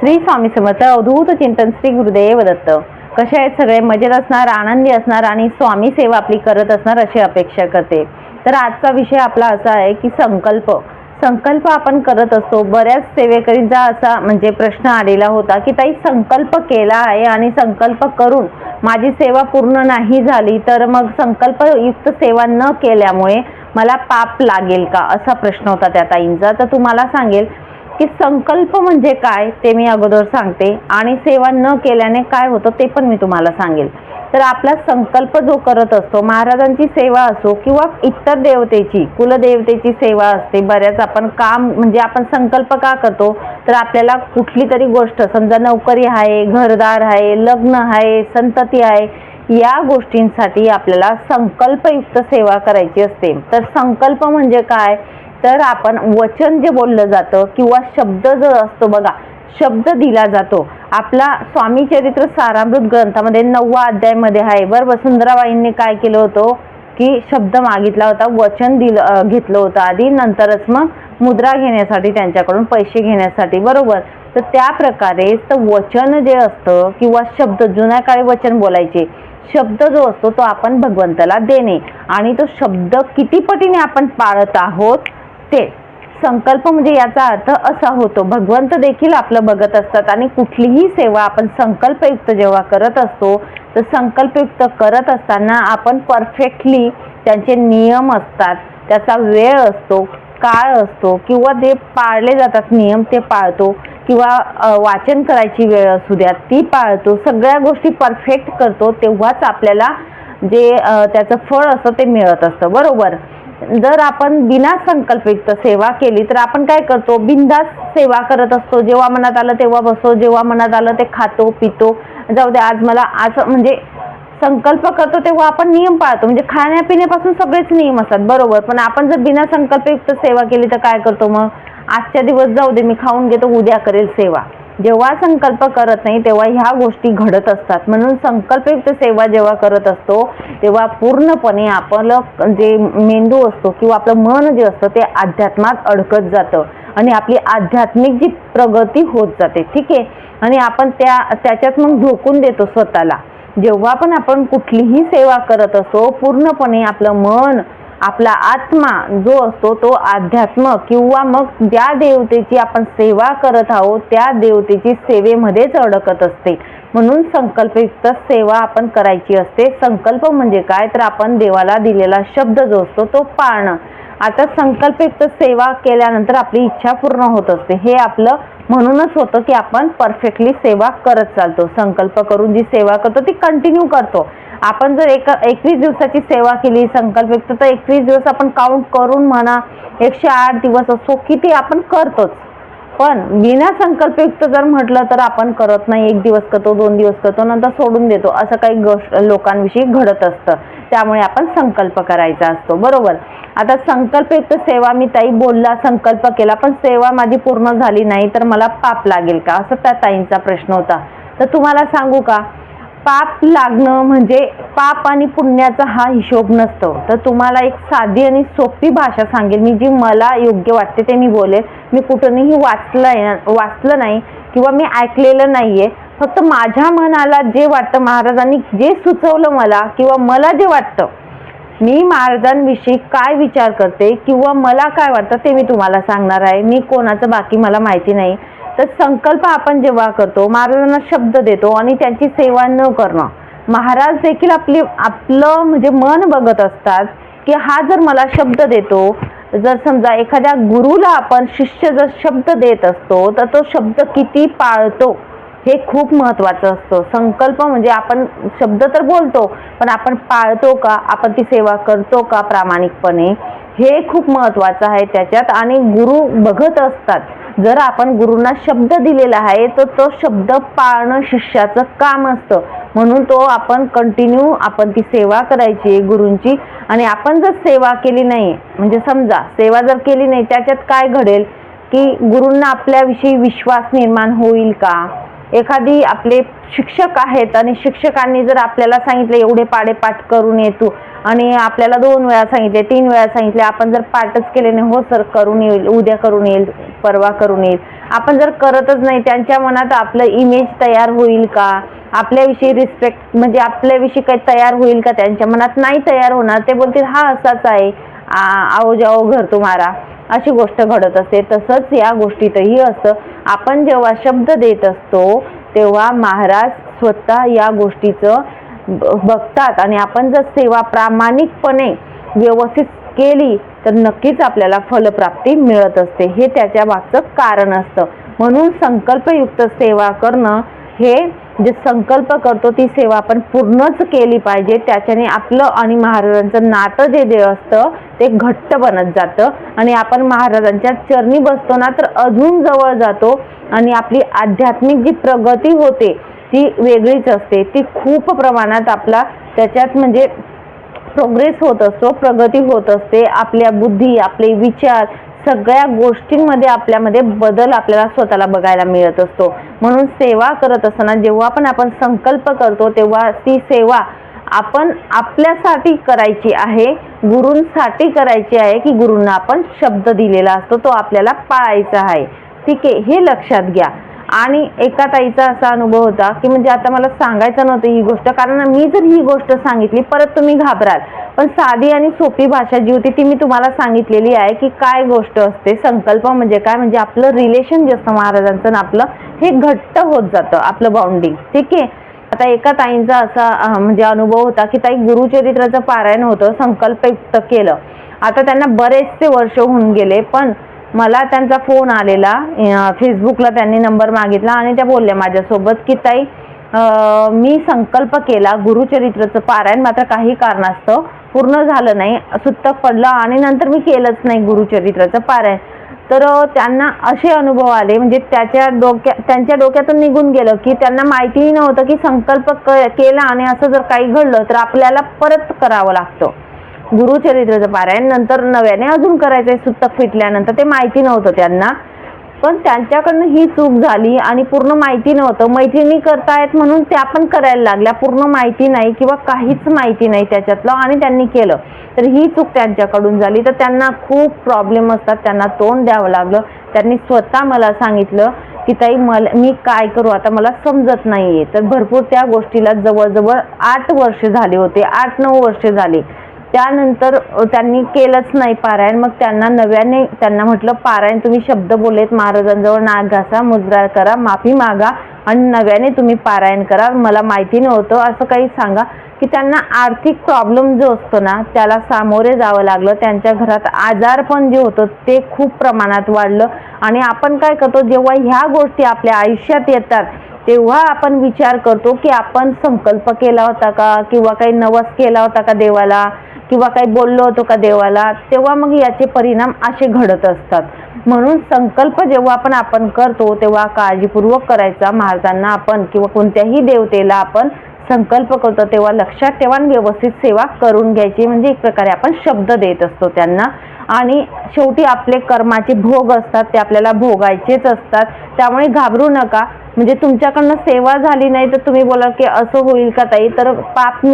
श्री स्वामी समर्थ अवधूत चिंतन श्री गुरुदेव दत्त. कसे आहेत सगळे? मजेत असणार आनंदी असणार आणि स्वामी सेवा आपली करत असणार अशी अपेक्षा करते. तर आजचा विषय आपला असा आहे की संकल्प. संकल्प आपण करत असतो. बऱ्याच सेवेकरींचा असा म्हणजे प्रश्न आलेला होता की ताई संकल्प केला आहे आणि संकल्प करून माझी सेवा पूर्ण नाही झाली तर मग संकल्पयुक्त सेवा न केल्यामुळे मला पाप लागेल का? असा प्रश्न होता त्या ताईंचा. तर तुम्हाला सांगेल की संकल्प म्हणजे काय ते मी अगोदर सांगते. आणि सेवा न केल्याने काय होतं ते पण मी तुम्हाला सांगेल. तर आपला संकल्प जो करत असतो महाराजांची सेवा असो किंवा इतर देवतेची कुलदेवतेची सेवा असते बऱ्याच आपण काम म्हणजे आपण संकल्प का करतो? तर आपल्याला कुठली तरी गोष्ट समजा नोकरी आहे घरदार आहे लग्न आहे संतती आहे या गोष्टींसाठी आपल्याला संकल्पयुक्त सेवा करायची असते. तर संकल्प म्हणजे काय? तर आपण वचन जे बोललं जातं किंवा शब्द जो असतो बघा शब्द दिला जातो. आपला स्वामी चरित्र सारामृत ग्रंथामध्ये नववा अध्यायमध्ये आहे. बरोबर सुंदराबाईंनी काय केलं होतं? की शब्द मागितला होता वचन दिलं घेतलं होतं आधी नंतरच मग मुद्रा घेण्यासाठी त्यांच्याकडून पैसे घेण्यासाठी. बरोबर? तर त्या प्रकारे तर वचन जे असतं किंवा शब्द जुन्या काळी वचन बोलायचे शब्द जो असतो तो आपण भगवंताला देणे. आणि तो शब्द किती पटीने आपण पाळत आहोत ते. संकल्प म्हणजे याचा अर्थ असा होतो भगवंत देखील आपलं बघत असतात आणि कुठलीही सेवा आपण संकल्पयुक्त जेव्हा करत असतो तर संकल्पयुक्त करत असताना आपण परफेक्टली त्यांचे नियम असतात त्याचा वेळ असतो काळ असतो किंवा जे पाळले जातात नियम ते पाळतो किंवा वाचन करायची वेळ असू द्या ती पाळतो सगळ्या गोष्टी परफेक्ट करतो तेव्हाच आपल्याला जे त्याचं फळ असतं ते मिळत असतं बरोबर? जर आपण बिना संकल्पयुक्त सेवा केली तर आपण काय करतो? बिंदास सेवा करत असतो. जेव्हा मनात आलं तेव्हा बसतो जेव्हा मनात आलं ते खातो पितो. जाऊ दे आज मला असं म्हणजे संकल्प करतो तेव्हा आपण नियम पाळतो. म्हणजे खाण्यापिण्यापासून सगळेच नियम असतात बरोबर. पण आपण जर बिना संकल्पयुक्त सेवा केली तर काय करतो मग? आजच्या दिवस जाऊ दे मी खाऊन घेतो उद्या करेल सेवा. जेव्हा संकल्प करत नाही तेव्हा ह्या गोष्टी घडत असतात. म्हणून संकल्पयुक्त सेवा जेव्हा करत असतो तेव्हा पूर्णपणे आपलं जे मेंदू असतो किंवा आपलं मन जे असतं ते अध्यात्मात अडकत जातं. आणि आपली आध्यात्मिक जी प्रगती होत जाते ठीक आहे? आणि आपण त्या त्याच्यात मग झोकून देतो स्वतःला. जेव्हा पण आपण कुठलीही सेवा करत असतो पूर्णपणे आपलं मन आपला आत्मा जो असतो तो अध्यात्म किंवा मग ज्या देवतेची आपण सेवा करत आहोत त्या देवतेची सेवेमध्येच अडकत असते. म्हणून संकल्पयुक्त सेवा आपण करायची असते. संकल्प म्हणजे काय? तर आपण देवाला दिलेला शब्द जो असतो तो पाळणं. आता संकल्पयुक्त सेवा केल्यानंतर आपली इच्छा पूर्ण होत असते. हे आपलं म्हणूनच होतं की आपण परफेक्टली सेवा करत चालतो. संकल्प करून जी सेवा करतो ती कंटिन्यू करतो. आपण जर एक एकवीस दिवसाची सेवा केली संकल्पयुक्त तर एकवीस दिवस आपण काउंट करून म्हणा एकशे आठ दिवस असो किती आपण करतोच. पण बिना संकल्पयुक्त जर म्हटलं तर आपण करत नाही. एक दिवस करतो दोन दिवस करतो नंतर सोडून देतो. असं काही गोष्ट लोकांविषयी घडत असतं. त्यामुळे आपण संकल्प करायचा असतो. बरोबर? आता संकल्पयुक्त सेवा मी ताई बोलला संकल्प केला पण सेवा माझी पूर्ण झाली नाही तर मला पाप लागेल का? असं त्या ताईंचा प्रश्न होता. तर तुम्हाला सांगू का? पाप लागणं म्हणजे पाप आणि पुण्याचा हा हिशोब नसतो. तर तुम्हाला एक साधी आणि सोपी भाषा सांगेल. मी जी मला योग्य वाटते ते मी बोलेल. मी कुठूनही वाचलं वाचलं नाही किंवा मी ऐकलेलं नाही आहे फक्त माझ्या मनाला जे वाटतं महाराजांनी जे सुचवलं मला किंवा मला जे वाटतं मी महाराजांविषयी काय विचार करते किंवा मला काय वाटतं ते मी तुम्हाला सांगणार आहे. मी कोणाचं बाकी मला माहिती नाही. तर संकल्प आपण जेव्हा करतो महाराजांना शब्द देतो आणि त्यांची सेवा न करणं. महाराज देखील आपली आपलं म्हणजे मन बघत असतात की हा जर मला शब्द देतो जर समजा एखाद्या गुरुला आपण शिष्य जर शब्द देत असतो तर तो शब्द किती पाळतो हे खूप महत्वाचं असतं. संकल्प म्हणजे आपण शब्द तर बोलतो पण आपण पाळतो का? आपण ती सेवा करतो का प्रामाणिकपणे? हे खूप महत्वाचं आहे त्याच्यात. आणि गुरु बघत असतात. जर आपण गुरुंना शब्द दिलेला आहे तर तो शब्द पाळणं शिष्याचं काम असतं. म्हणून तो आपण कंटिन्यू आपण ती सेवा करायची आहे गुरूंची. आणि आपण जर सेवा केली नाही म्हणजे समजा सेवा जर केली नाही त्याच्यात काय घडेल? की गुरूंना आपल्याविषयी विश्वास निर्माण होईल का? एखादी आपले शिक्षक आहेत आणि शिक्षकांनी जर आपल्याला सांगितलं एवढे पाडे पाठ करून ये तू. आणि आपल्याला दोन वेळा सांगितले तीन वेळा सांगितले. आपण जर पाठच केले नाही हो सर करून येईल उद्या करून येईल परवा करून येईल. आपण जर करतच नाही त्यांच्या मनात आपलं इमेज तयार होईल का? आपल्याविषयी रिस्पेक्ट म्हणजे आपल्याविषयी काही तयार होईल का? त्यांच्या मनात नाही तयार होणार ते बोलतील हा असाच आहे. आ- आओ जाओ घर तुम्हाला अशी गोष्ट घडत असते. तसंच या गोष्टीतही असतं. आपण जेव्हा शब्द देत असतो तेव्हा महाराज स्वतः या गोष्टीचं बघतात आणि आपण जर सेवा प्रामाणिकपणे व्यवस्थित केली तर नक्कीच आपल्याला फलप्राप्ती मिळत असते. हे त्याच्या मागचं कारण असतं. म्हणून संकल्पयुक्त सेवा करणं हे जे संकल्प करतो ती सेवा आपण पूर्णच केली पाहिजे. त्याच्याने आपलं आणि महाराजांचं नातं जे जे असतं ते घट्ट बनत जातं. आणि आपण महाराजांच्या चरणी बसतो ना तर अजून जवळ जातो. आणि आपली आध्यात्मिक जी प्रगती होते ती वेगळीच असते. ती खूप प्रमाणात आपला त्याच्यात म्हणजे प्रोग्रेस होत असतो प्रगती होत असते. आपल्या बुद्धी आपले विचार सगळ्या गोष्टींमध्ये आपल्यामध्ये बदल आपल्याला स्वतःला बघायला मिळत असतो. म्हणून सेवा करत असताना जेव्हा पण आपण संकल्प करतो तेव्हा ती सेवा आपण आपल्यासाठी करायची आहे गुरूंसाठी करायची आहे की गुरूंना आपण शब्द दिलेला असतो तो आपल्याला पाळायचा आहे. ठीक आहे हे लक्षात घ्या. आणि एका ताईचा असा अनुभव होता की म्हणजे आता मला सांगायचं नव्हतं ही गोष्ट कारण मी जर ही गोष्ट सांगितली परत तुम्ही घाबराल. पण साधी आणि सोपी भाषा जी होती ती मी तुम्हाला सांगितलेली आहे की काय गोष्ट असते संकल्प म्हणजे काय म्हणजे आपलं रिलेशन जे असतं महाराजांचं आणि आपलं हे घट्ट होत जातं आपलं बाउंडिंग ठीक आहे? आता एका ताईंचा असा म्हणजे अनुभव होता की ताई गुरुचरित्राचं पारायण होतं संकल्पयुक्त केलं. आता त्यांना बरेचसे वर्ष होऊन गेले पण मला त्यांचा फोन आलेला. फेसबुकला त्यांनी नंबर मागितला आणि त्या बोलल्या माझ्यासोबत की ताई मी संकल्प केला गुरुचरित्राचं पारायण मात्र काही कारणास्तव पूर्ण झालं नाही सुतक पडलं आणि नंतर मी केलंच नाही गुरुचरित्राचं पारायण. तर त्यांना असे अनुभव आले म्हणजे त्याच्या डोक्या त्यांच्या डोक्यातून निघून गेलं की त्यांना माहितीही नव्हतं की संकल्प क- केला आणि असं जर काही घडलं तर आपल्याला परत करावं लागतं. गुरुचरित्राचं पारायण नंतर नव्याने अजून करायचंय सुतक फिटल्यानंतर ते माहिती नव्हतं त्यांना. पण त्यांच्याकडनं ही चूक झाली आणि पूर्ण माहिती नव्हतं. मैत्रिणी करतायत म्हणून त्या पण करायला लागल्या. पूर्ण माहिती नाही किंवा काहीच माहिती नाही त्याच्यातलं आणि त्यांनी केलं. तर ही चूक त्यांच्याकडून झाली. तर त्यांना खूप प्रॉब्लेम असतात. त्यांना तोंड द्यावं लागलं. त्यांनी स्वतः मला सांगितलं की ताई मला मी काय करू? आता मला समजत नाहीये. तर भरपूर त्या गोष्टीला जवळजवळ आठ वर्ष झाले होते. आठ नऊ वर्ष झाली. त्यानंतर त्यांनी केलंच नाही पारायण. मग त्यांना नव्याने त्यांना म्हटलं पारायण तुम्ही शब्द बोलेत महाराजांजवळ नाक घासा मुजरा करा माफी मागा आणि नव्याने तुम्ही पारायण करा. मला माहिती नव्हतं. असं काही सांगा की त्यांना आर्थिक प्रॉब्लेम जो असतो ना त्याला सामोरे जावं लागलं. त्यांच्या घरात आजारपण जे होतं ते खूप प्रमाणात वाढलं. आणि आपण काय करतो जेव्हा ह्या गोष्टी आपल्या आयुष्यात येतात तेव्हा आपण विचार करतो की आपण संकल्प केला होता का? किंवा काही नवस केला होता का देवाला? किंवा काही बोललो होतो का देवाला तेव्हा मग याचे परिणाम असे घडत असतात. म्हणून संकल्प जेव्हा आपण आपण करतो तेव्हा काळजीपूर्वक करायचा. महाराजांना आपण किंवा कोणत्याही देवतेला आपण संकल्प करतो तेव्हा लक्षात ठेवा आणि व्यवस्थित सेवा करून घ्यायची. म्हणजे एक प्रकारे आपण शब्द देत असतो त्यांना. आणि शेवटी आपले कर्माचे भोग असतात ते आपल्याला भोगायचेच असतात. त्यामुळे घाबरू नका. म्हणजे तुमच्याकडनं सेवा झाली नाही तर तुम्ही बोला की असं होईल का ताई? तर पाप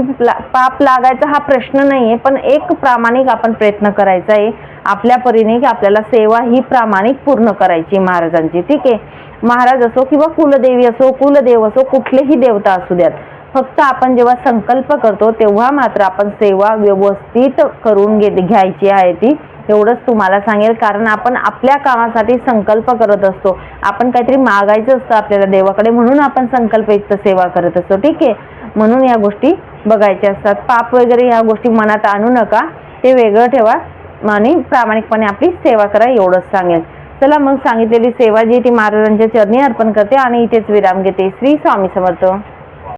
पाप लागायचा हा प्रश्न नाही आहे पण एक प्रामाणिक आपण प्रयत्न करायचा आहे. आपल्या परीने की आपल्याला सेवा ही प्रामाणिक पूर्ण करायची महाराजांची ठीक आहे? महाराज असो किंवा कुलदेवी असो कुलदेव असो कुठलेही देवता असू द्यात. फक्त आपण जेव्हा संकल्प करतो तेव्हा मात्र आपण सेवा व्यवस्थित करून घे घ्यायची आहे ती. एवढंच तुम्हाला सांगेल कारण आपण आपल्या कामासाठी संकल्प करत असतो. आपण काहीतरी मागायचं असतं आपल्याला देवाकडे म्हणून आपण संकल्पयुक्त सेवा करत असतो. ठीक आहे? म्हणून या गोष्टी बघायच्या असतात. पाप वगैरे ह्या गोष्टी मनात आणू नका. ते वेगळं ठेवा आणि प्रामाणिकपणे आपली सेवा करा एवढंच सांगेल. चला मग सांगितलेली सेवा जी ती महाराजांच्या चरणी अर्पण करते आणि इथेच विराम घेते. श्री स्वामी समर्थ.